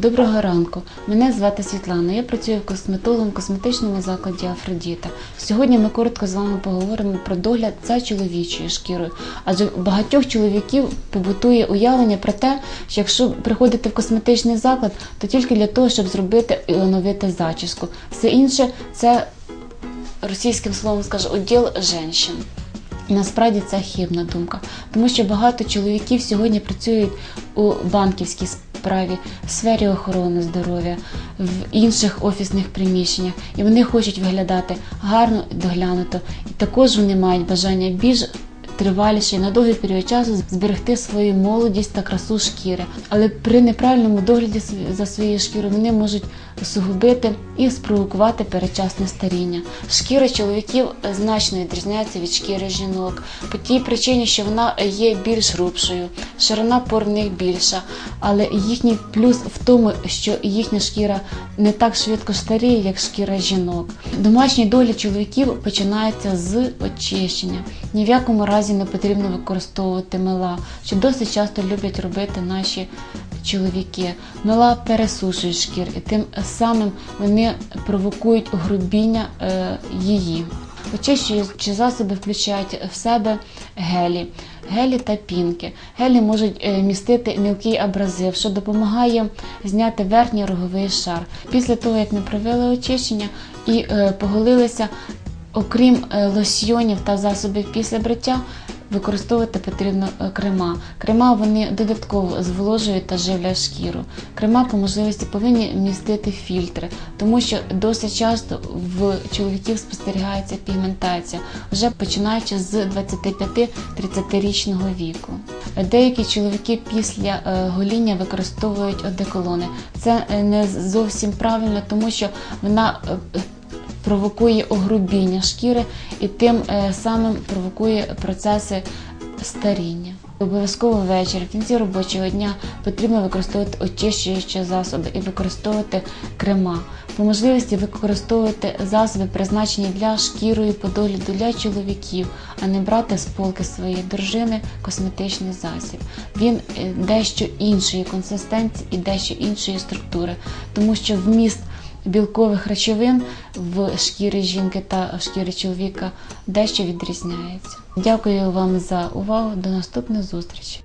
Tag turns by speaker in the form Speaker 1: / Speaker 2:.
Speaker 1: Доброго ранку. Мене звати Світлана. Я працюю в косметичному закладі Афродіта. Сьогодні ми коротко з вами поговоримо про догляд за чоловічою шкірою. Адже у багатьох чоловіків побутує уявлення про те, що якщо приходити в косметичний заклад, то тільки для того, щоб зробити і оновити зачіску. Все інше це російським словом скажу, уділ жінчин. Насправді це хибна думка, тому що багато чоловіків сьогодні працюють у банківській справі, в сфері охорони здоров'я, в інших офісних приміщеннях, і вони хочуть виглядати гарно доглянуто. І також вони мають бажання більш триваліший на довгий період часу зберегти свою молодість та красу шкіри. Але при неправильному догляді за своєю шкірою вони можуть усугубити і спровокувати передчасне старіння. Шкіра чоловіків значно відрізняється від шкіри жінок по тій причині, що вона є більш грубшою, ширина пор в них більша, але їхній плюс в тому, що їхня шкіра не так швидко старіє, як шкіра жінок. Домашній догляд чоловіків починається з очищення. Ні в якому разі не потрібно використовувати мила, що досить часто люблять робити наші чоловіки. Мила пересушують шкір, і тим самим вони провокують грубіння е, її. Очищуючі засоби включають в себе гелі, гелі та пінки. Гелі можуть е, містити мілкий абразив, що допомагає зняти верхній роговий шар. Після того, як ми провели очищення і е, поголилися, окрім е, лосьйонів та засобів після бриття, Використовувати потрібно е, крема. Крема вони додатково зволожують та живлять шкіру. Крема по можливості повинні містити фільтри, тому що досить часто в чоловіків спостерігається пігментація, вже починаючи з 25-30 віку. Деякі чоловіки після е, гоління використовують одеколони. Це не зовсім правильно, тому що вона провокує огрубіння шкіри і тим е, самим провокує процеси старіння. Обов'язково ввечері, в кінці робочого дня потрібно використовувати очищуючі засоби і використовувати крема. По можливості використовувати засоби, призначені для шкірою по догляду для чоловіків, а не брати з полки своєї дружини косметичний засіб. Він е, дещо іншої консистенції і дещо іншої структури, тому що вміст білкових речовин в шкірі жінки та в шкірі чоловіка дещо відрізняється. Дякую вам за увагу. До наступних зустрічей.